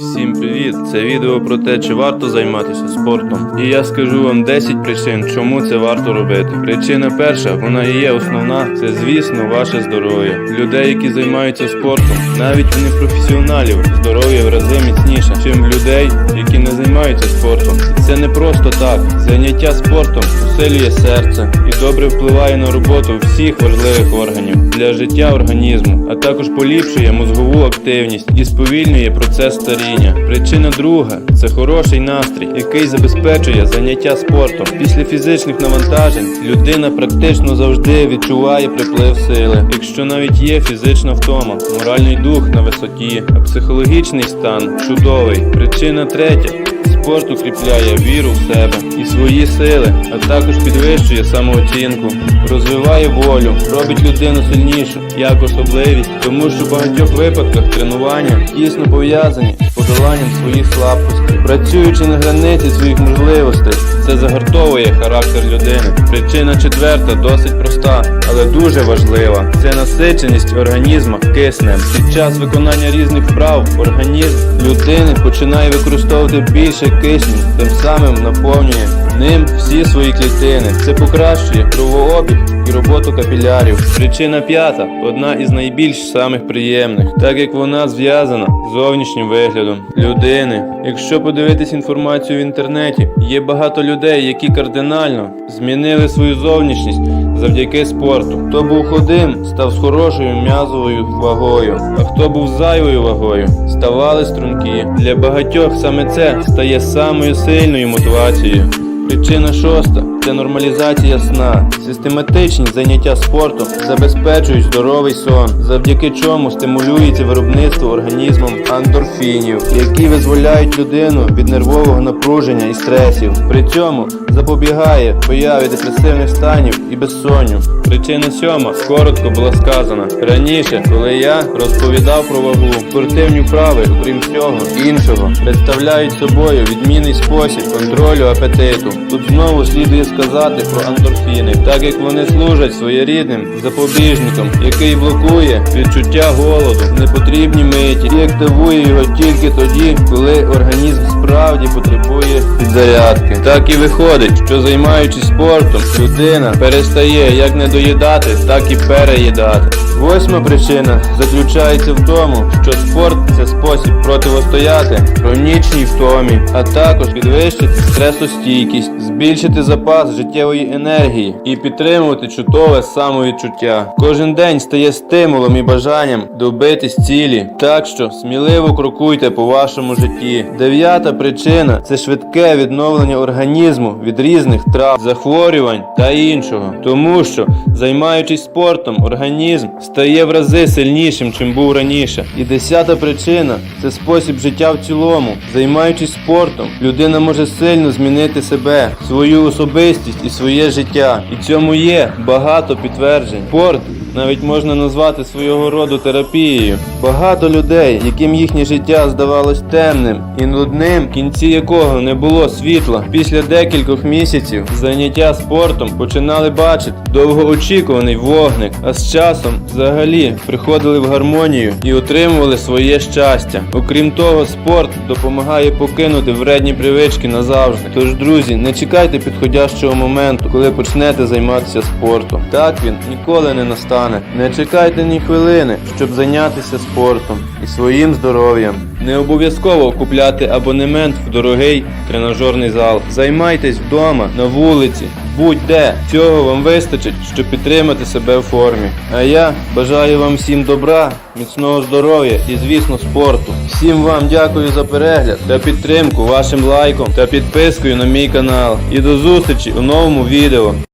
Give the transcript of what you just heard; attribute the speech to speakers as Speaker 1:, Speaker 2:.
Speaker 1: Всім привіт! Це відео про те, чи варто займатися спортом. І я скажу вам 10 причин, чому це варто робити. Причина перша, вона і є основна, це звісно ваше здоров'я. Людей, які займаються спортом, навіть у непрофесіоналів, здоров'я в рази міцніше, чим людей, які не займаються спортом. Це не просто так. Заняття спортом усилює серце і добре впливає на роботу всіх важливих органів для життя організму, а також поліпшує мозгову активність і сповільнює процес старіння. Причина друга це хороший настрій, який забезпечує заняття спортом. Після фізичних навантажень людина практично завжди відчуває приплив сили. Якщо навіть є фізична втома, моральний дух на висоті, а психологічний стан чудовий. Причина третя. Спорт укріпляє віру в себе свої сили, а також підвищує самооцінку, розвиває волю, робить людину сильнішу, як особливість, тому що в багатьох випадках тренування тісно пов'язані з подоланням своїх слабкостей. Працюючи на границі своїх можливостей, це загартовує характер людини. Причина четверта досить проста, але дуже важлива. Це насиченість організму киснем. Під час виконання різних вправ організм людини починає використовувати більше кисню, тим самим наповнює ним всі свої клітини. Це покращує кровообіг і роботу капілярів. Причина п'ята одна із найбільш самих приємних, так як вона зв'язана з зовнішнім виглядом людини. Якщо подивитись інформацію в інтернеті, є багато людей, які кардинально змінили свою зовнішність завдяки спорту. Хто був худим, став з хорошою м'язовою вагою, а хто був зайвою вагою, ставали струнки. Для багатьох саме це стає самою сильною мотивацією. Причина шоста це нормалізація сна. Систематичні заняття спортом забезпечують здоровий сон, завдяки чому стимулюється виробництво організмом андорфінів, які визволяють людину від нервового напруження і стресів. При цьому запобігає появі депресивних станів і безсонню. Причина сьома коротко була сказана раніше, коли я розповідав про вагу. Спортивні вправи, окрім всього іншого, представляють собою відмінний спосіб контролю апетиту. Тут знову слідує сказати про андорфіни, так як вони служать своєрідним запобіжником, який блокує відчуття голоду, непотрібні миті і активує його тільки тоді, коли організм справді потребує підзарядки. Так і виходить, що займаючись спортом, людина перестає як не доїдати, так і переїдати. Восьма причина заключається в тому, що спорт це спосіб противостояти хронічній втомі, а також підвищити стресостійкість, збільшити запас життєвої енергії і підтримувати чудове самовідчуття. Кожен день стає стимулом і бажанням добитись цілі, так що сміливо крокуйте по вашому житті. Дев'ята причина це швидке відновлення організму від різних трав, захворювань та іншого, тому що займаючись спортом, організм стає в рази сильнішим, чим був раніше. І десята причина це спосіб життя в цілому. Займаючись спортом, людина може сильно змінити себе, свою особистість і своє життя. І цьому є багато підтверджень. Спорт навіть можна назвати свого роду терапією. Багато людей, яким їхнє життя здавалось темним і нудним, в кінці якого не було світла, після декількох місяців заняття спортом починали бачити довгоочікуваний вогник, а з часом взагалі приходили в гармонію і отримували своє щастя. Окрім того, спорт допомагає покинути вредні привички назавжди. Тож, друзі, не чекайте підходящого моменту, коли почнете займатися спортом. Так він ніколи не настане. Не чекайте ні хвилини, щоб зайнятися спортом і своїм здоров'ям. Не обов'язково купляти абонемент в дорогий тренажерний зал. Займайтесь вдома, на вулиці, будь-де. Цього вам вистачить, щоб підтримати себе в формі. А я бажаю вам всім добра, міцного здоров'я і, звісно, спорту. Всім вам дякую за перегляд та підтримку вашим лайком та підпискою на мій канал. І до зустрічі у новому відео.